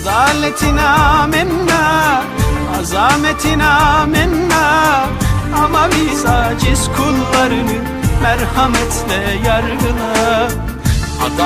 Adaletine amenna Azametine amenna Ama biz aciz kullarını Merhametle yargıla. Adalet